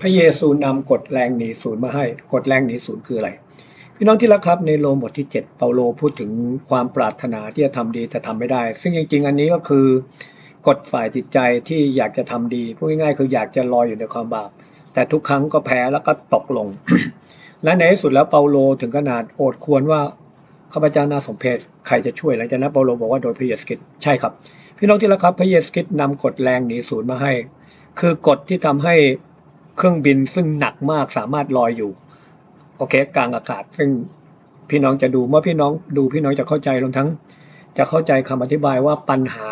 พระเยซูนำกฎแรงหนีศูนย์มาให้กฎแรงหนีศูนย์คืออะไร พี่น้องที่รักครับในโรมบทที่ 7 เปาโลพูดถึงความปรารถนาที่จะทำดีแต่ทำไม่ได้ ซึ่งจริง ๆ อันนี้ก็คือกฎฝ่ายจิตใจที่อยากจะทำดีพูดง่ายๆคืออยากจะลอยอยู่ในความบาป แต่ทุกครั้งก็แพ้แล้วก็ตกลง และในที่สุดแล้วเปาโลถึงขนาดโอดควรว่าข้าพเจ้าน่าสมเพชใครจะช่วยหลังจากนั้นเปาโลบอกว่าโดยพระเยซูคริสต์ใช่ครับ พี่น้องที่รักครับพระเยซูคริสต์นำกฎแรงหนีศูนย์มาให้ คือกฎที่ทำให้ เครื่องบินซึ่งหนักมากสามารถลอยอยู่ โอเค กลางอากาศซึ่งพี่น้องจะดูเมื่อพี่น้องดูพี่น้องจะเข้าใจรวมทั้ง จะเข้าใจคำอธิบายว่าปัญหา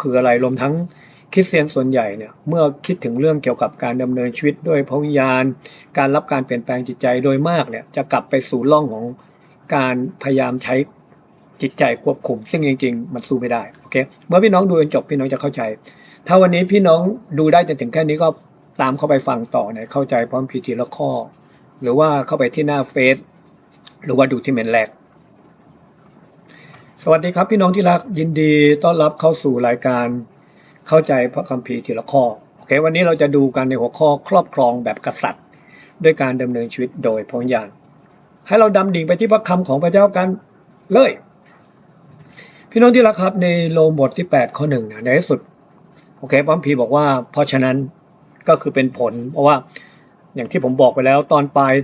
คืออะไรรวมทั้งคริสเตียนส่วนใหญ่เนี่ยเมื่อคิดถึงเรื่องเกี่ยวกับการดำเนินชีวิตด้วยพระวิญญาณ การรับการเปลี่ยนแปลงจิตใจโดยมากเนี่ยจะกลับไปสู่ร่องของการพยายามใช้จิตใจควบคุม ซึ่งจริง ๆ มันสู้ไม่ได้โอเคเมื่อพี่น้องดูจนจบพี่น้องจะเข้าใจ ถ้าวันนี้พี่น้องดูได้จนถึงแค่นี้ก็ ตามเข้าไปฟังต่อเนี่ยเข้าใจพร้อมพีทีละข้อ หรือว่าเข้าไปที่หน้าเฟซหรือว่าดูที่เมนแรก สวัสดีครับพี่น้องที่รักยินดีต้อนรับเข้าสู่รายการเข้าใจพระคัมภีร์ทีละข้อโอเควันนี้เราจะดูกันในหัวข้อครอบครองแบบกษัตริย์ ด้วยการดำเนินชีวิตโดยพระวิญญาณให้เราดำดิ่งไปที่พระคำของพระเจ้ากันเลย พี่น้องที่รักครับในโลมบทที่ 8 ข้อหนึ่งในที่สุดโอเคพระคัมภีร์บอกว่า เพราะฉะนั้น ก็คือเป็นผล เพราะว่าอย่างที่ผมบอกไปแล้วตอนปลาย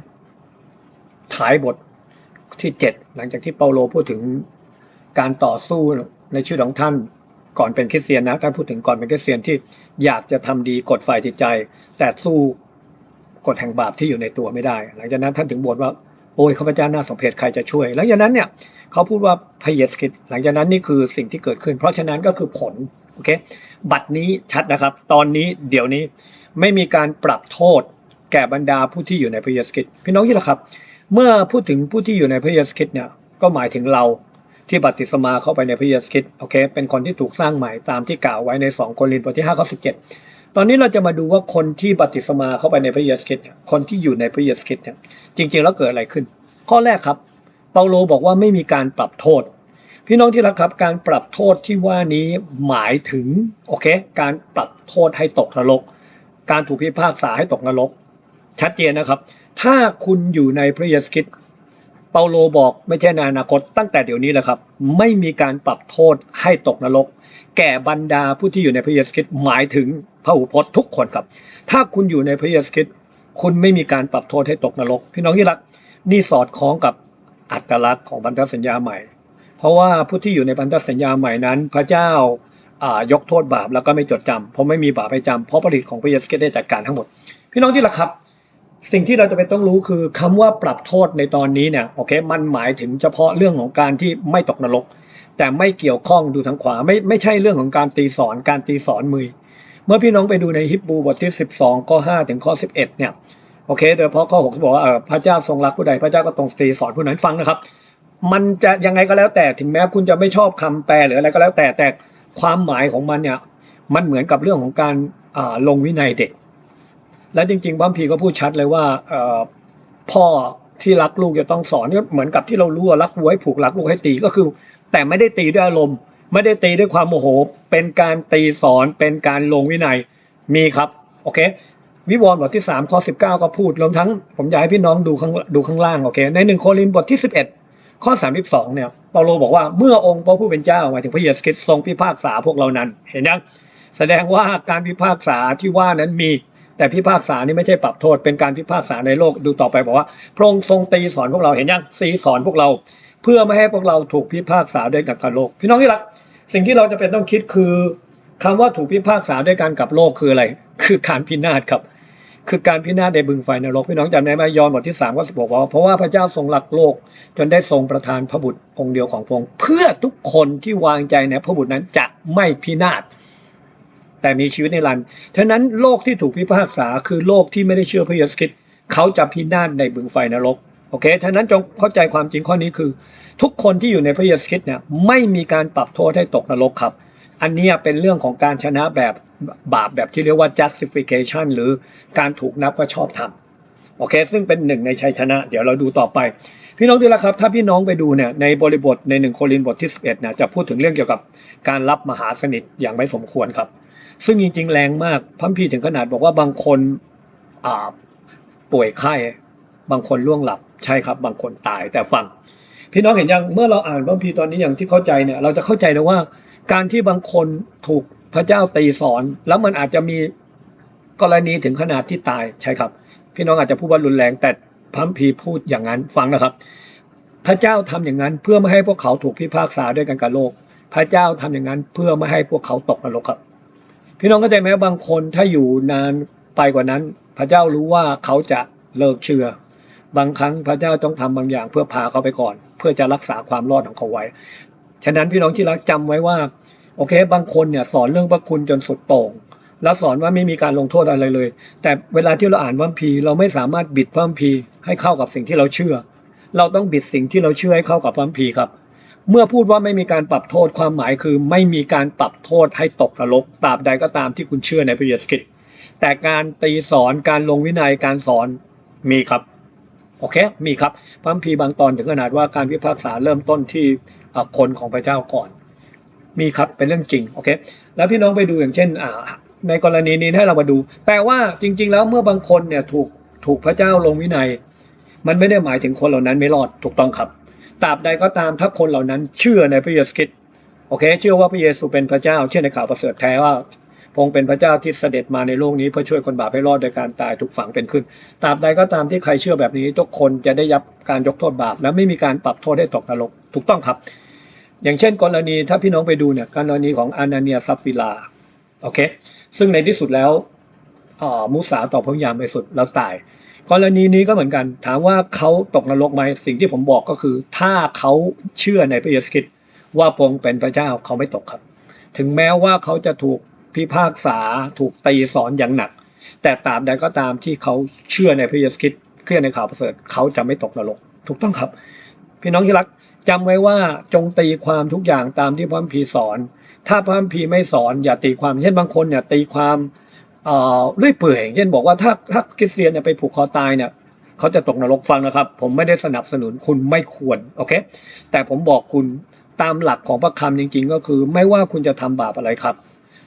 ท้ายบทที่7หลังจากที่เปาโลพูดถึงการต่อสู้ในชื่อของท่านก่อนเป็นคริสเตียนนะท่านพูดถึงก่อนเป็นคริสเตียนที่อยากจะทำดีกดฝ่ายจิตใจ แต่สู้กฎแห่งบาปที่อยู่ในตัวไม่ได้ หลังจากนั้นท่านถึงบ่นว่าโอ้ยข้าพเจ้าน่าสมเพชใครจะช่วย หลังจากนั้นเนี่ยเขาพูดว่าพระเยซูคริสต์หลังจากนั้นนี่คือสิ่งที่เกิดขึ้น เพราะฉะนั้นก็คือผล โอเคบัตรนี้ชัดนะครับ ตอนนี้เดี๋ยวนี้ไม่มีการปรับโทษแก่บรรดาผู้ที่อยู่ในพเยซูคริสต์พี่น้องที่ละครับ เมื่อพูดถึงผู้ที่อยู่ในพเยซูคริสต์เนี่ยก็หมายถึงเราที่บัติศมาเข้าไปในพระเยซูคริสต์โอเค เป็นคนที่ถูกสร้างใหม่ตามที่กล่าวไว้ใน 2 โครินธ์บทที่5ข้อ17 ตอนนี้เราจะมาดูว่าคนที่บัติศมาเข้าไปในพระเยซูคริสต์เนี่ยคนที่อยู่ในพระเยซูคริสต์เนี่ยจริงๆแล้วเกิดอะไรขึ้น ข้อแรกครับ เปาโลบอกว่าไม่มีการปรับโทษ พี่น้องที่รักครับการปรับโทษที่ว่านี้หมายถึงโอเค การปรับโทษให้ตกนรก การถูกพิพากษาให้ตกนรก ชัดเจนนะครับ ถ้าคุณอยู่ในพระเยซูคริสต์เปาโลบอกไม่ใช่ในอนาคตตั้งแต่เดี๋ยวนี้แหละครับ ไม่มีการปรับโทษให้ตกนรก แก่บรรดาผู้ที่อยู่ในพระเยซูคริสต์หมายถึงพระอุปถทุกคนครับ ถ้าคุณอยู่ในพระเยซูคริสต์คุณไม่มีการปรับโทษให้ตกนรก พี่น้องที่รักนี่สอดคล้องกับอัตลักษณ์ของพันธสัญญาใหม่ เพราะว่าผู้ที่อยู่ในพันธสัญญาใหม่นั้น พระเจ้ายกโทษบาปแล้วก็ไม่จดจำเพราะไม่มีบาปให้จำเพราะผลิตของพระเยซูคริสต์ได้จัดการทั้งหมด พี่น้องที่รักครับ สิ่งที่เราจะไปต้องรู้คือคำว่าปรับโทษในตอนนี้เนี่ยโอเคมันหมายถึงเฉพาะเรื่องของการที่ไม่ตกนรก แต่ไม่เกี่ยวข้องดูทางขวาไม่ไม่ใช่เรื่องของการตีสอนการตีสอนมือ เมื่อพี่น้องไปดูในฮิบูบทที่ 12ข้อ5ถึงข้อ11เนี่ยโอเค โดยเฉพาะข้อ6ที่บอกว่าเออพระเจ้าทรงรักผู้ใดพระเจ้าก็ตรงตีสอนผู้นั้นฟังนะครับ มันจะยังไงก็แล้วแต่ถึงแม้คุณจะไม่ชอบคำแปลหรืออะไรก็แล้วแต่แต่ความหมายของมันเนี่ย มันเหมือนกับเรื่องของการาลงวินัยเด็ก และจริงๆพระคัมภีก็พูดชัดเลยว่าพ่อที่รักลูกจะต้องสอนก็เหมือนกับที่เรารู้ว่ารักวัวให้ผูกรักลูกให้ตีก็คือ แต่ไม่ได้ตีด้วยอารมณ์ ไม่ได้ตีด้วยความโมโห เป็นการตีสอนเป็นการลงวินัยมีครับโอเควิวรณ์บทที่3ข้อ19 ก็พูดรวมทั้งผมอยากให้พี่น้องดูข้างดูข้างล่างโอเคในหนึ่งโครินบทที่ 11 ข้อ 32 เนี่ยเปาโลบอกว่าเมื่อองค์พระผู้เป็นเจ้าหมายถึงพระเยซูคริสต์ทรงพิพากษาพวกเรานั้น เห็นยังแสดงว่าการพิพากษาที่ว่านั้นมี แต่พิพากษานี่ไม่ใช่ปรับโทษเป็นการพิพากษาในโลกดูต่อไปบอกว่าพระองค์ทรงตีสอนพวกเราเห็นยังตีสอนพวกเรา เพื่อไม่ให้พวกเราถูกพิพากษาด้วยกับการโลก พี่น้องที่รัก สิ่งที่เราจะเป็นต้องคิดคือคำว่าถูกพิพากษาด้วยการกับโลกคืออะไร คือการพินาศครับ คือการพินาศในบึงไฟนรกพี่น้องจำได้ไหมยอห์นบทที่3ก็บอกว่าเพราะว่าพระเจ้าทรงรักโลก จนได้ทรงประทานพระบุตรองค์เดียวของพระองค์เพื่อทุกคนที่วางใจในพระบุตรนั้นจะไม่พินาศแต่มีชีวิตในรันดร์ฉะนั้นโลกที่ถูกพิพากษาคือโลกที่ไม่ได้เชื่อพระเยซูคริสต์เขาจะพินาศในบึงไฟนรกโอเคฉะนั้นจงเข้าใจความจริงข้อนี้คือ ทุกคนที่อยู่ในพระเยซูคริสต์เนี่ยไม่มีการปรับโทษให้ตกนรกครับ อันนี้เป็นเรื่องของการชนะแบบ บาปแบบที่เรียกว่า justification หรือการถูกนับว่าชอบธรรมโอเค ซึ่งเป็นหนึ่งในชัยชนะ เดี๋ยวเราดูต่อไป พี่น้องดีละครับ ถ้าพี่น้องไปดูเนี่ยในบริบทในหนึ่งโครินธ์บทที่11เนี่ยจะพูดถึงเรื่องเกี่ยวกับการรับมหาสนิทอย่างไม่สมควรครับ ซึ่งจริง ๆ แรงมากพัมพีถึงขนาดบอกว่าบางคนอาป่วยไข้บางคนล่วงหลับใช่ครับ บางคนตายแต่ฟัง พี่น้องเห็นยังเมื่อเราอ่านพระคัมภีตอนนี้อย่างที่เข้าใจเนี่ยเราจะเข้าใจเลยว่า การที่บางคนถูก พระเจ้าตีสอนแล้วมันอาจจะมีกรณีถึงขนาดที่ตายใช่ครับ พี่น้องอาจจะพูดว่ารุนแรงแต่พระคัมภีพูดอย่างนั้นฟังนะครับ พระเจ้าทำอย่างนั้นเพื่อไม่ให้พวกเขาถูกพิพากษาด้วยกันกับโลก พระเจ้าทำอย่างนั้นเพื่อไม่ให้พวกเขาตกนรกครับ พี่น้องเข้าใจไหมบางคนถ้าอยู่นานไปกว่านั้น พระเจ้ารู้ว่าเขาจะเลิกเชื่อ บางครั้งพระเจ้าต้องทำบางอย่างเพื่อพาเขาไปก่อน เพื่อจะรักษาความรอดของเขาไว้ ฉะนั้นพี่น้องที่รักจำไว้ว่า โอเค บางคนเนี่ยสอนเรื่องพระคุณจนสุดโต่งแล้วสอนว่าไม่มีการลงโทษอะไรเลย แต่เวลาที่เราอ่านพระคัมภีร์เราไม่สามารถบิดพระคัมภีร์ให้เข้ากับสิ่งที่เราเชื่อ เราต้องบิดสิ่งที่เราเชื่อให้เข้ากับพระคัมภีร์ครับ เมื่อพูดว่าไม่มีการปรับโทษความหมายคือ ไม่มีการปรับโทษให้ตกนรกตราบใดก็ตามที่คุณเชื่อในพระเยซูคริสต์แต่การตีสอนการลงวินัยการสอนมีครับโอเคมีครับพระคัมภีร์บางตอนถึงขนาดว่าการพิพากษาเริ่มต้นที่คนของพระเจ้าก่อน มีครับเป็นเรื่องจริงโอเคแล้วพี่น้องไปดูอย่างเช่นอ่าในกรณีนี้ให้เรามาดู แปลว่าจริง ๆ แล้วเมื่อบางคนเนี่ยถูกถูกพระเจ้าลงวินัย มันไม่ได้หมายถึงคนเหล่านั้นไม่รอดถูกต้องครับตราบใดก็ตามถ้าคนเหล่านั้นเชื่อในพระเยซูคริสต์โอเค เชื่อว่าพระเยซูเป็นพระเจ้า เชื่อในข่าวประเสริฐแท้ว่าพงเป็นพระเจ้าที่เสด็จมาในโลกนี้เพื่อช่วยคนบาปให้รอดโดยการตายถูกฝังเป็นขึ้น ตราบใดก็ตามที่ใครเชื่อแบบนี้ ทุกคนจะได้รับการยกโทษบาป และไม่มีการปรับโทษให้ตกนรกถูกต้องครับ อย่างเช่นกรณีถ้าพี่น้องไปดูเนี่ยกรณีของอานาเนียซัฟฟิลาโอเคซึ่งในที่สุดแล้วมุสาต่อพระวิญญาณบริสุทธิ์แล้วตาย กรณีนี้ก็เหมือนกัน ถามว่าเขาตกนรกไหมสิ่งที่ผมบอกก็คือ ถ้าเขาเชื่อในพระเยซูคริสต์ว่าพระองค์เป็นพระเจ้าเขาไม่ตกครับ ถึงแม้ว่าเขาจะถูกพิพากษาถูกตีสอนอย่างหนัก แต่ตาบใดก็ตามที่เขาเชื่อในพระเยซูคริสต์เชื่อในข่าวประเสริฐเขาจะไม่ตกนรก ถูกต้องครับ พี่น้องที่รัก จำไว้ว่าจงตีความทุกอย่างตามที่พระคัมภีร์สอน ถ้าพระคัมภีร์ไม่สอนอย่าตีความเช่นบางคนเนี่ยตีความเรื่อยเปื่อยเช่นบอกว่าถ้าถ้าคริสเตียนเนี่ยไปผูกคอตายเนี่ยเขาจะตกนรกฟังนะครับ ผมไม่ได้สนับสนุนคุณไม่ควรโอเค แต่ผมบอกคุณตามหลักของพระคำจริง ๆ ก็คือ ไม่ว่าคุณจะทำบาปอะไรครับ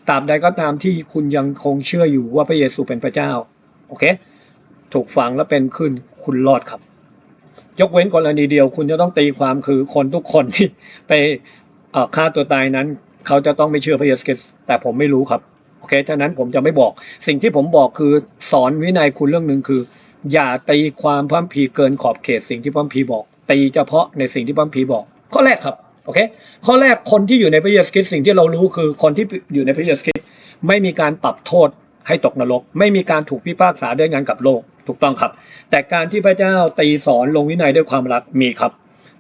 ตราบใดก็ตามที่คุณยังคงเชื่ออยู่ว่าพระเยซูเป็นพระเจ้าโอเค ถูกฝังแล้วเป็นขึ้นคุณรอดครับ ยกเว้นกรณีเดียว คุณจะต้องตีความคือคนทุกคนที่ไปฆ่าตัวตายนั้น เขาจะต้องไม่เชื่อพระเยซูคริสต์แต่ผมไม่รู้ครับโอเคฉะนั้นผมจะไม่บอกสิ่งที่ผมบอกคือสอนวินัยคุณเรื่องหนึ่งคือ อย่าตีความพระคัมภีเกินขอบเขตสิ่งที่พระคัมภีบอก ตีเฉพาะในสิ่งที่พระคัมภีบอก ข้อแรกครับโอเคข้อแรกคนที่อยู่ในพระเยซูคริสต์สิ่งที่เรารู้คือคนที่อยู่ในพระเยซูคริสต์ไม่มีการปรับโทษ ให้ตกนรก ไม่มีการถูกพิพากษาด้วยงานกับโลก ถูกต้องครับ แต่การที่พระเจ้าตีสอนลงวินัยด้วยความรักมีครับ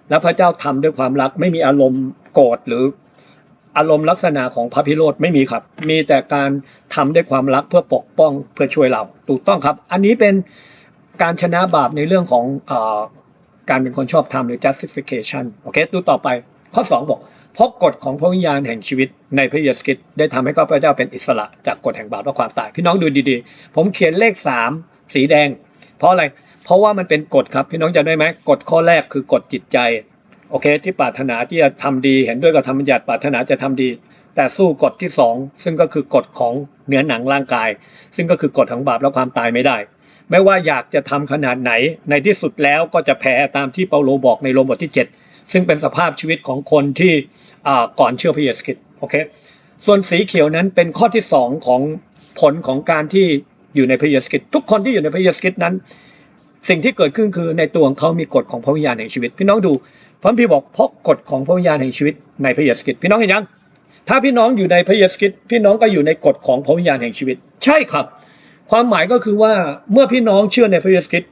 และพระเจ้าทำด้วยความรัก ไม่มีอารมณ์โกรธหรืออารมณ์ลักษณะของพระพิโรธไม่มีครับ มีแต่การทำด้วยความรักเพื่อปกป้องเพื่อช่วยเรา ถูกต้องครับ อันนี้เป็นการชนะบาปในเรื่องของอการเป็นคนชอบธรรมหรือ justification โอเค ดูต่อไป ข้อ 2 บอก เพราะกฎของพระวิญญาณแห่งชีวิตในพระเยซูคริสต์ได้ทำให้ข้าพเจ้าเป็นอิสระจากกฎแห่งบาปและความตาย พี่น้องดูดีๆ ผมเขียนเลข3สีแดง เพราะอะไร เพราะว่ามันเป็นกฎครับ พี่น้องจำได้ไหมกฎข้อแรกคือกฎจิตใจ โอเค ที่ปรารถนาที่จะทำดี เห็นด้วยกับธรรมบัญญัติปรารถนาจะทำดี แต่สู้กฎที่2ซึ่งก็คือกฎของเนื้อหนังร่างกาย ซึ่งก็คือกฎของบาปและความตายไม่ได้ไม่ว่าอยากจะทำขนาดไหน ในที่สุดแล้วก็จะแพ้ตามที่เปาโลบอกในโรมบทที่ 7 ซึ่งเป็นสภาพชีวิตของคนที่ก่อนเชื่อพระเยซูคริสต์โอเคส่วนสีเขียวนั้นเป็นข้อที่สองของผลของการที่อยู่ในพระเยซูคริสต์ทุกคนที่อยู่ในพระเยซูคริสต์นั้น สิ่งที่เกิดขึ้นคือในตัวของเขามีกฎของพระวิญญาณแห่งชีวิต พี่น้องดูพระคัมภีร์บอกเพราะกฎของพระวิญญาณแห่งชีวิตในพระเยซูคริสต์พี่น้องเห็นยังถ้าพี่น้องอยู่ในพระเยซูคริสต์พี่น้องก็อยู่ในกฎของพระวิญญาณแห่งชีวิต ใช่ครับ ความหมายก็คือว่าเมื่อพี่น้องเชื่อในพระเยซูคริสต์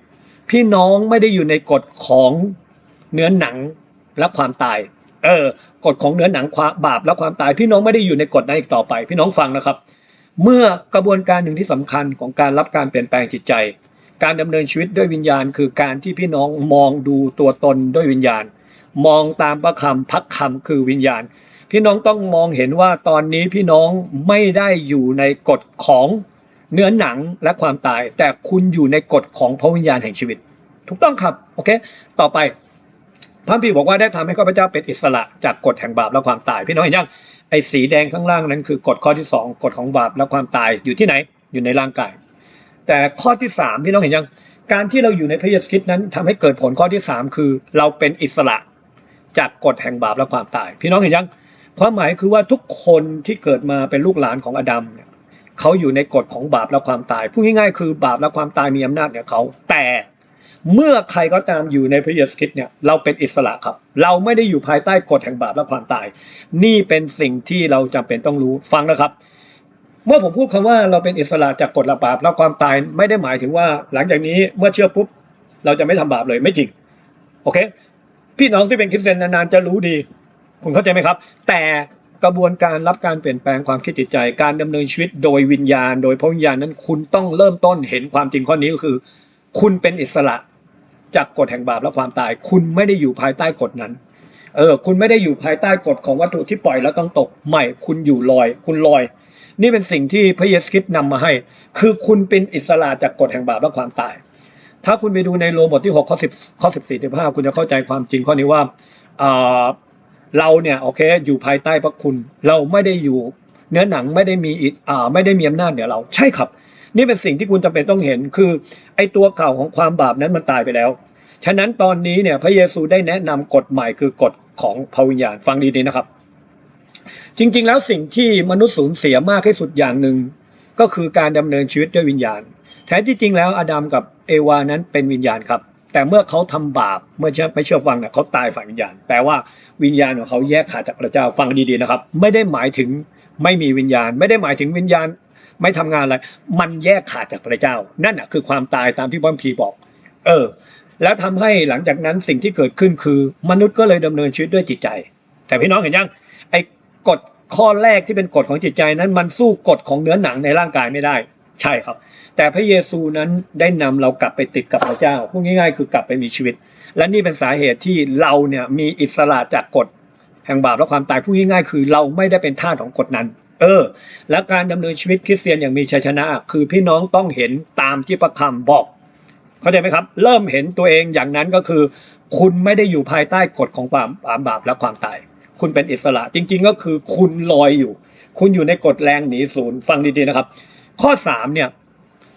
พี่น้องไม่ได้อยู่ในกฎของเนื้อหนัง และความตาย เออกฎของเนื้อหนังความบาปและความตาย พี่น้องไม่ได้อยู่ในกฎนั้นอีกต่อไป พี่น้องฟังนะครับ เมื่อกระบวนการหนึ่งที่สำคัญของการรับการเปลี่ยนแปลงจิตใจ การดำเนินชีวิตด้วยวิญญาณ คือการที่พี่น้องมองดูตัวตนด้วยวิญญาณ มองตามพระคำพักคำคือวิญญาณ พี่น้องต้องมองเห็นว่าตอนนี้พี่น้องไม่ได้อยู่ในกฎของเนื้อหนังและความตาย แต่คุณอยู่ในกฎของพระวิญญาณแห่งชีวิต ถูกต้องครับ โอเค ต่อไป พระคัมภีร์บอกว่าได้ทำให้ข้าพเจ้าเป็นอิสระจากกฎแห่งบาปและความตาย พี่น้องเห็นยังไอ้สีแดงข้างล่างนั้นคือกฎข้อที่สองกฎของบาปและความตายอยู่ที่ไหนอยู่ในร่างกาย แต่ข้อที่สามพี่น้องเห็นยัง การที่เราอยู่ในพระเยซูคริสต์นั้นทำให้เกิดผลข้อที่สามคือ เราเป็นอิสระจากกฎแห่งบาปและความตาย พี่น้องเห็นยัง ความหมายคือว่าทุกคนที่เกิดมาเป็นลูกหลานของอดัมเนี่ยเขาอยู่ในกฎของบาปและความตายพูดง่ายๆคือบาปและความตายมีอำนาจเหนือเขาแต่ เมื่อใครก็ตามอยู่ในพระเยซูคริสต์เนี่ยเราเป็นอิสระครับ เราไม่ได้อยู่ภายใต้กฎแห่งบาปและความตาย นี่เป็นสิ่งที่เราจำเป็นต้องรู้ฟังนะครับ เมื่อผมพูดคำว่าเราเป็นอิสระจากกฎละบาปและความตายไม่ได้หมายถึงว่า หลังจากนี้เมื่อเชื่อปุ๊บเราจะไม่ทำบาปเลยไม่จริงโอเค พี่น้องที่เป็นคริสเตียนนานๆจะรู้ดี คุณเข้าใจไหมครับ แต่กระบวนการรับการเปลี่ยนแปลงความคิดจิตใจ การดำเนินชีวิตโดยวิญญาณ โดยพระวิญญาณนั้นคุณต้องเริ่มต้นเห็นความจริงข้อนี้ก็คือ คุณเป็นอิสระ จากกฎแห่งบาปและความตาย คุณไม่ได้อยู่ภายใต้กฎนั้น เออ คุณไม่ได้อยู่ภายใต้กฎของวัตถุที่ปล่อยแล้วต้องตก ไม่ คุณอยู่ลอย คุณลอย นี่เป็นสิ่งที่พระเยซูคริสต์นำมาให้ คือคุณเป็นอิสระจากกฎแห่งบาปและความตาย ถ้าคุณไปดูในโรมบทที่6ข้อ10ข้อ14ถึง15คุณจะเข้าใจความจริงข้อนี้ว่าเราเนี่ยโอเคอยู่ภายใต้พระคุณ เราไม่ได้อยู่ เนื้อหนังไม่ได้มีอิอ่าไม่ได้มีอำนาจเหนือเรา ใช่ครับ นี่เป็นสิ่งที่คุณจำเป็นต้องเห็นคือไอ้ตัวเก่าของความบาปนั้นมันตายไปแล้ว ฉะนั้นตอนนี้เนี่ยพระเยซูได้แนะนำกฎใหม่คือกฎของพระวิญญาณฟังดีๆนะครับ จริงๆ แล้วสิ่งที่มนุษย์สูญเสียมากที่สุดอย่างหนึ่งก็คือการดำเนินชีวิตด้วยวิญญาณ แท้ที่จริงแล้วอาดัมกับเอวานั้นเป็นวิญญาณครับ แต่เมื่อเขาทำบาปเมื่อเชื่อไม่เชื่อฟังเนี่ยเขาตายฝ่ายวิญญาณ แปลว่าวิญญาณของเขาแยกขาดจากพระเจ้าฟังดีๆนะครับ ไม่ได้หมายถึงไม่มีวิญญาณ ไม่ได้หมายถึงวิญญาณ ไม่ทำงานอะไร มันแยกขาดจากพระเจ้า นั่นน่ะคือความตายตามที่พระคัมภีร์บอก เออ แล้วทำให้หลังจากนั้นสิ่งที่เกิดขึ้นคือ มนุษย์ก็เลยดำเนินชีวิตด้วยจิตใจ แต่พี่น้องเห็นยังไอ้กฎข้อแรกที่เป็นกฎของจิตใจนั้นมันสู้กฎของเนื้อหนังในร่างกายไม่ได้ ใช่ครับ แต่พระเยซูนั้นได้นำเรากลับไปติดกับพระเจ้าพูดง่ายๆ คือกลับไปมีชีวิต และนี่เป็นสาเหตุที่เราเนี่ยมีอิสระจากกฎแห่งบาปและความตายพูดง่ายๆคือ เราไม่ได้เป็นทาสของกฎนั้น เออ และการดำเนินชีวิตคริสเตียนอย่างมีชัยชนะ คือพี่น้องต้องเห็นตามที่พระคำบอก เข้าใจไหมครับ เริ่มเห็นตัวเองอย่างนั้นก็คือ คุณไม่ได้อยู่ภายใต้กฎของความบาปและความตาย คุณเป็นอิสระจริง ๆ ก็คือคุณลอยอยู่ คุณอยู่ในกฎแรงหนีศูนย์ฟังดีๆนะครับ ข้อสามเนี่ย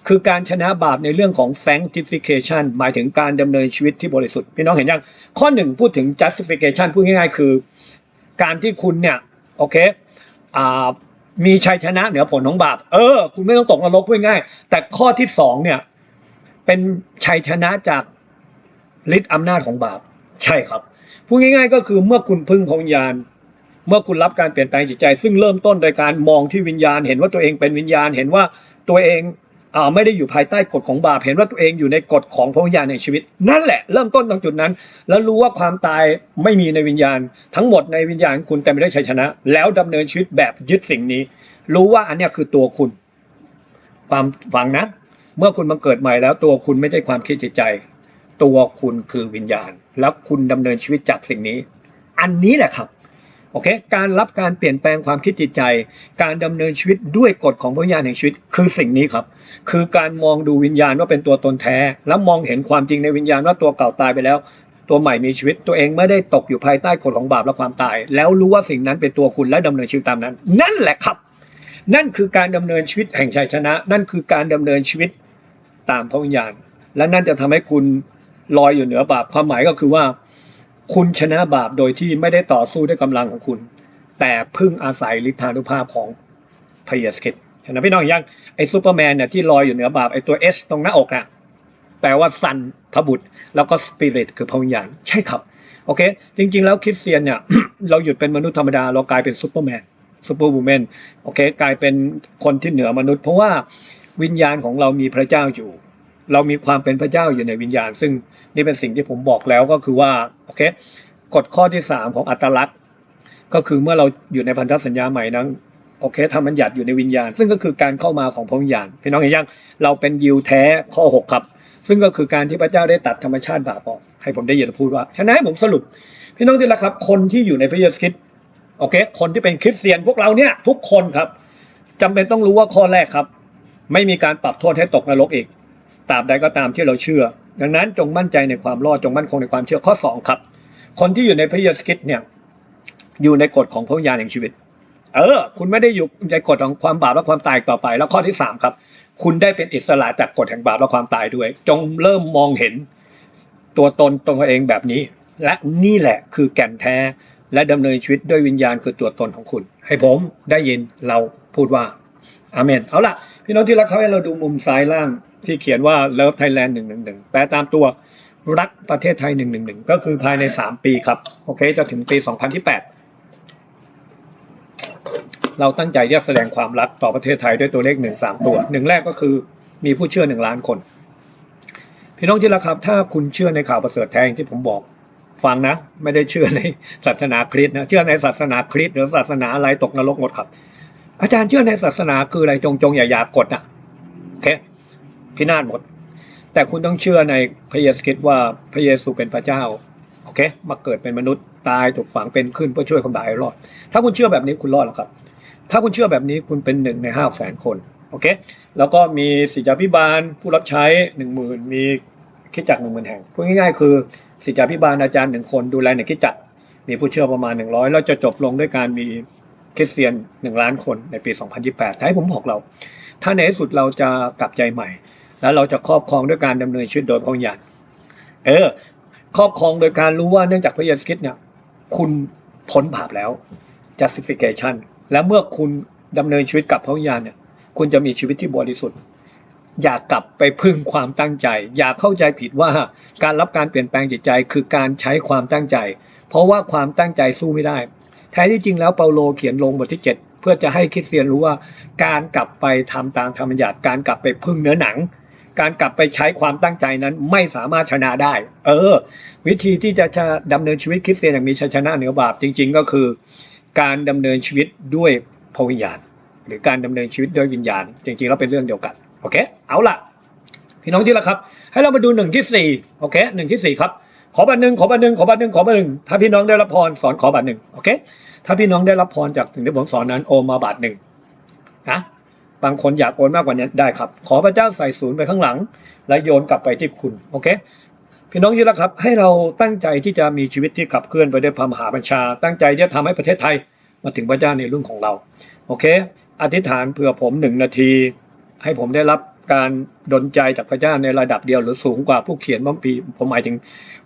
คือการชนะบาปในเรื่องของ sanctification หมายถึงการดำเนินชีวิตที่บริสุทธิ์พี่น้องเห็นยัง ข้อหนึ่งพูดถึง justification พูดง่ายๆ คือ การที่คุณเนี่ย โอเคอ่า มีชัยชนะเหนือผลของบาป เออ คุณไม่ต้องตกนรกพูดง่ายๆแต่ข้อที่สองเนี่ย เป็นชัยชนะจากฤทธิ์อำนาจของบาป ใช่ครับ พูดง่าย ๆ ก็คือเมื่อคุณพึ่งพวิญญาณ เมื่อคุณรับการเปลี่ยนแปลงจิตใจ ซึ่งเริ่มต้นโดยการมองที่วิญญาณ เห็นว่าตัวเองเป็นวิญญาณ เห็นว่าตัวเอง ไม่ได้อยู่ภายใต้กฎของบาปเห็นว่าตัวเองอยู่ในกฎของพระวิญญาณในชีวิต นั่นแหละเริ่มต้นตรงจุดนั้น แล้วรู้ว่าความตายไม่มีในวิญญาณ ทั้งหมดในวิญญาณคุณเต็มได้ชัยชนะ แล้วดำเนินชีวิตแบบยึดสิ่งนี้ รู้ว่าอันนี้คือตัวคุณ ความฟังนะ เมื่อคุณมาเกิดใหม่แล้วตัวคุณไม่ใช่ความคิดจิตใจ ตัวคุณคือวิญญาณ แล้วคุณดำเนินชีวิตจากสิ่งนี้ อันนี้แหละครับ โอเค การรับการเปลี่ยนแปลงความคิดจิตใจ การดำเนินชีวิตด้วยกฎของพระวิญญาณแห่งชีวิต คือสิ่งนี้ครับ คือการมองดูวิญญาณว่าเป็นตัวตนแท้ แล้วมองเห็นความจริงในวิญญาณว่าตัวเก่าตายไปแล้ว ตัวใหม่มีชีวิตตัวเองไม่ได้ตกอยู่ภายใต้กฎของบาปและความตาย แล้วรู้ว่าสิ่งนั้นเป็นตัวคุณและดำเนินชีวิตตามนั้น นั่นแหละครับ นั่นคือการดำเนินชีวิตแห่งชัยชนะ นั่นคือการดำเนินชีวิตตามพระวิญญาณ และนั่นจะทำให้คุณลอยอยู่เหนือบาปความหมายก็คือว่า คุณชนะบาปโดยที่ไม่ได้ต่อสู้ด้วยกำลังของคุณ แต่พึ่งอาศัยฤทธานุภาพของพระเยซูคริสต์เห็นไหมพี่น้องยังไอ้ซูเปอร์แมนเนี่ยที่ลอยอยู่เหนือบาปไอ้ตัวเอสตรงหน้าอกน่ะแปลว่าสันพระบุตร แล้วก็สปิริตคือพระวิญญาณใช่ครับโอเค จริง ๆ แล้วคริสเตียนเนี่ย เราหยุดเป็นมนุษย์ธรรมดา เรากลายเป็นซูเปอร์แมนซูเปอร์วูแมนโอเค กลายเป็นคนที่เหนือมนุษย์ เพราะว่าวิญญาณของเรามีพระเจ้าอยู่ เรามีความเป็นพระเจ้าอยู่ในวิญญาณ ซึ่งนี่เป็นสิ่งที่ผมบอกแล้วก็คือว่าโอเคกฎข้อที่สามของอัตลักษณ์ ก็คือเมื่อเราอยู่ในพันธสัญญาใหม่นั้นโอเคทำบัญญัติอยู่ในวิญญาณ ซึ่งก็คือการเข้ามาของพระวิญญาณพี่น้องเห็นยังเราเป็นยิวแท้ข้อ 6 ครับ ซึ่งก็คือการที่พระเจ้าได้ตัดธรรมชาติบาปออกให้ผมได้ยินพูดว่าฉะนั้นให้ผมสรุป พี่น้องที่รักครับ คนที่อยู่ในพระเยซูคริสต์โอเค คนที่เป็นคริสเตียนพวกเราเนี่ย ทุกคนครับจำเป็นต้องรู้ว่าข้อแรกครับ ไม่มีการปรับโทษให้ตกนรกอีก ตราบใดก็ตามที่เราเชื่อ ดังนั้นจงมั่นใจในความรอดจงมั่นคงในความเชื่อข้อสองครับ คนที่อยู่ในพระเยซูคริสต์เนี่ยอยู่ในกฎของพระวิญญาณแห่งชีวิต เออ คุณไม่ได้อยู่ในกฎของความบาปและความตายต่อไป แล้วข้อที่สามครับ คุณได้เป็นอิสระจากกฎแห่งบาปและความตายด้วย จงเริ่มมองเห็นตัวตนตัวเองแบบนี้ และนี่แหละคือแก่นแท้ และดำเนินชีวิตด้วยวิญญาณคือตัวตนของคุณ ให้ผมได้ยินเราพูดว่าอาเมนเอาล่ะ พี่น้องที่รักเขาให้เราดูมุมซ้ายล่าง ที่เขียนว่า Love Thailand 111 แปลตามตัวรักประเทศไทย 111 ก็คือภายใน 3 ปีครับ โอเค จะถึงปี 2028เราตั้งใจจะแสดงความรักต่อประเทศไทยด้วยตัวเลข 1 3 ตัว หนึ่งแรกก็คือมีผู้เชื่อ 1 ล้านคน พี่น้องที่รักครับ ถ้าคุณเชื่อในข่าวประเสริฐแทงที่ผมบอกฟังนะ ไม่ได้เชื่อในศาสนาคริสต์นะ เชื่อในศาสนาคริสต์หรือศาสนาอะไรตกนรกหมดครับ อาจารย์เชื่อในศาสนาคืออะไรจงจงอย่าอยากกดอะโอเค พินาศหมด แต่คุณต้องเชื่อในพระเยซูคริสต์ว่าพระเยซูเป็นพระเจ้าโอเคมาเกิดเป็นมนุษย์ตายถูกฝังเป็นขึ้นเพื่อช่วยคนบาปให้รอด ถ้าคุณเชื่อแบบนี้คุณรอดแล้วครับ ถ้าคุณเชื่อแบบนี้คุณเป็นหนึ่งในห้าแสนคนโอเคแล้วก็มีศิษยาพิบาลผู้รับใช้หนึ่งหมื่นมีคิดจักรหนึ่งหมื่นแห่งพูดง่ายๆ คือศิษยาพิบาลอาจารย์หนึ่งคนดูแลในคิดจักรมีผู้เชื่อประมาณหนึ่งร้อยแล้วจะจบลงด้วยการมีคริสเตียนหนึ่งล้านคนในปี 2028ถ้าให้ผมบอกเรา ถ้าในที่สุดเราจะกลับใจใหม่ แล้วเราจะครอบครองด้วยการดำเนินชีวิตโดยพระวิญญาณเออ ครอบครองโดยการรู้ว่าเนื่องจากพระเยซูคริสต์เนี่ย คุณพ้นบาปแล้ว justification และเมื่อคุณดำเนินชีวิตกับพระวิญญาณเนี่ย คุณจะมีชีวิตที่บริสุทธิ์ อย่ากกลับไปพึ่งความตั้งใจ อย่าเข้าใจผิดว่าการรับการเปลี่ยนแปลงจิตใจคือการใช้ความตั้งใจ เพราะว่าความตั้งใจสู้ไม่ได้ แท้ที่จริงแล้วเปาโลเขียนลงบทที่ 7 เพื่อจะให้คริสเตียนรู้ว่า การกลับไปทำตามธรรมบัญญัติการกลับไปพึ่งเนื้อหนัง การกลับไปใช้ความตั้งใจนั้นไม่สามารถชนะได้ เออ วิธีที่จะจะดำเนินชีวิตคริสเตียนอย่างมีชัยชนะเหนือบาปจริง ๆ ก็คือ การดำเนินชีวิตด้วยพระวิญญาณ หรือการดำเนินชีวิตด้วยวิญญาณ จริงๆแล้วเป็นเรื่องเดียวกันโอเค เอาล่ะ พี่น้องที่ละครับ ให้เรามาดูหนึ่งที่สี่โอเคหนึ่งที่สี่ครับขอบัตรหนึ่งขอบัตรหนึ่งขอบัตรหนึ่งขอบัตรหนึ่งถ้าพี่น้องได้รับพรสอนขอบัตรหนึ่งโอเค ถ้าพี่น้องได้รับพรจากถึงที่ผมสอนนั้นโอมาบาทหนึ่งนะ บางคนอยากโอนมากกว่านี้ได้ครับ ขอพระเจ้าใส่ศูนย์ไปข้างหลัง แล้วโยนกลับไปที่คุณโอเคพี่น้องที่ละครับ ให้เราตั้งใจที่จะมีชีวิตที่ขับเคลื่อนไปด้วยพระมหาบัญชา ตั้งใจที่จะทำให้ประเทศไทยมาถึงพระเจ้าในรุ่นของเรา โอเค อธิษฐานเผื่อผมหนึ่งนาที ให้ผมได้รับการดลใจจากพระเจ้าในระดับเดียวหรือสูงกว่าผู้เขียนบัมพี ผมหมายถึง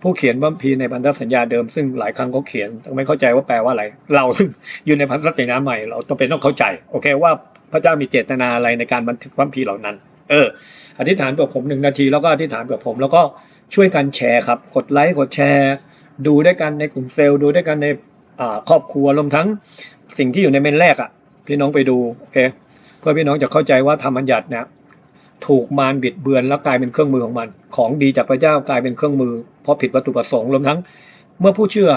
ผู้เขียนบัมพีในพันธสัญญาเดิมซึ่งหลายครั้งเขาเขียนไม่เข้าใจว่าแปลว่าอะไร เราซึ่งอยู่ในพันธสัญญาใหม่เราต้องเป็นต้องเข้าใจ โอเคว่า พระเจ้ามีเจตนาอะไรในการบันทึกบัมพีร์เหล่านั้น เออ อธิษฐานเผื่อผมหนึ่งนาทีแล้วก็อธิษฐานเผื่อผมแล้วก็ช่วยกันแชร์ครับ กดไลค์กดแชร์ ดูด้วยกันในกลุ่มเซลล์ดูด้วยกันในครอบครัวรวมทั้งสิ่งที่อยู่ในเมนแรกอะ พี่น้องไปดูโอเคเพื่อพี่น้องจะเข้าใจว่าธรรมบัญญัติเนี่ยถูกมารบิดเบือนแล้วกลายเป็นเครื่องมือของมัน ของดีจากพระเจ้ากลายเป็นเครื่องมือ เพราะผิดวัตถุประสงค์รวมทั้ง เมื่อผู้เชื่อ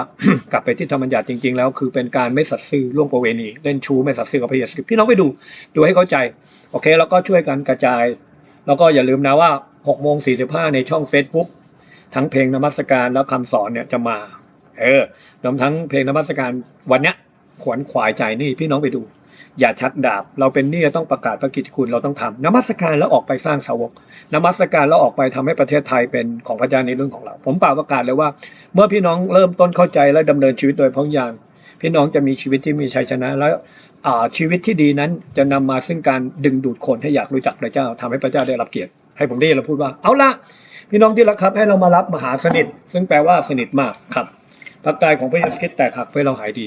กลับไปที่ธรรมบัญญัติจริง ๆ แล้วคือเป็นการไม่สัตย์ซื่อล่วงประเวณีเล่นชู้ไม่สัตย์ซื่อกับพระเยซูคริสต์พี่น้องไปดู ดูให้เข้าใจ โอเค แล้วก็ช่วยกันกระจาย แล้วก็อย่าลืมนะว่า6โมง45 ในช่อง Facebook ทั้งเพลงนมัสการแล้วคำสอนเนี่ยจะมา เออรวมทั้งเพลงนมัสการวันเนี้ยขวนขวายใจนี่พี่น้องไปดู อย่าชักดาบ เราเป็นนี่ต้องประกาศพระกิตติคุณเราต้องทำนมัสการแล้วออกไปสร้างสาวกนมัสการแล้วออกไปทำให้ประเทศไทยเป็นของพระเจ้าในเรื่องของเรา ผมเป่าประกาศเลยว่า เมื่อพี่น้องเริ่มต้นเข้าใจและดำเนินชีวิตโดยพระวิญญาณพี่น้องจะมีชีวิตที่มีชัยชนะและอ่าชีวิตที่ดีนั้นจะนำมาซึ่งการดึงดูดคนให้อยากรู้จักพระเจ้าทำให้พระเจ้าได้รับเกียรติ ให้ผมได้เราพูดว่าเอาละพี่น้องที่รักครับให้เรามารับมหาสนิท ซึ่งแปลว่าสนิทมากครับพระกายของพระเยซูคริสต์แตกหักเพื่อเราหายดี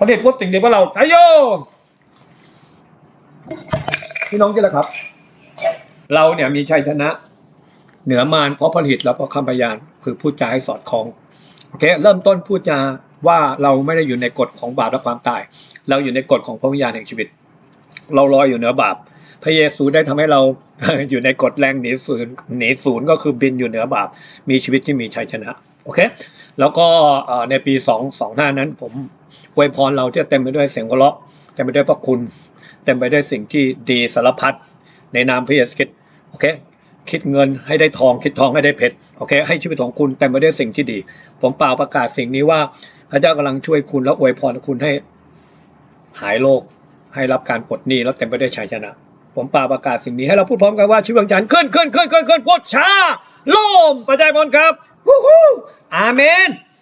พระเดชพุทธสิ่งเดียวว่าเราไอโยพี่น้องที่ละครับ เราเนี่ยมีชัยชนะ เหนือมารเพราะผลิตและเพราะคำพยาน คือพูดจาให้สอดคล้องโอเค เริ่มต้นพูดจาว่าเราไม่ได้อยู่ในกฎของบาปและความตาย เราอยู่ในกฎของพระวิญญาณแห่งชีวิต เราลอยอยู่เหนือบาป พระเยซูได้ทำให้เราอยู่ในกฎแรงหนีศูนย์หนีศูนย์ก็คือบินอยู่เหนือบาป มีชีวิตที่มีชัยชนะ โอเค แล้วก็เอ่อในปี 2 2 5 นั้นผม อวยพรเราจะเต็มไปด้วยเสียงหัวเราะเต็มไปด้วยพระคุณ เต็มไปด้วยสิ่งที่ดีสารพัดในนามพระเยซูคริสต์โอเคคิดเงินให้ได้ทองคิดทองให้ได้เพชรโอเค ให้ชีวิตของคุณเต็มไปด้วยสิ่งที่ดี ผมเปล่าประกาศสิ่งนี้ว่าพระเจ้ากำลังช่วยคุณและอวยพรคุณให้หายโรคให้รับการปลดหนี้แล้วเต็มไปด้วยชัยชนะ ผมเปล่าประกาศสิ่งนี้ให้เราพูดพร้อมกันว่าชีวิตของฉันขึ้นขึ้นขึ้นขึ้นขึ้นกดชาโลมประจายบอลครับวู้ฮู้อาเมน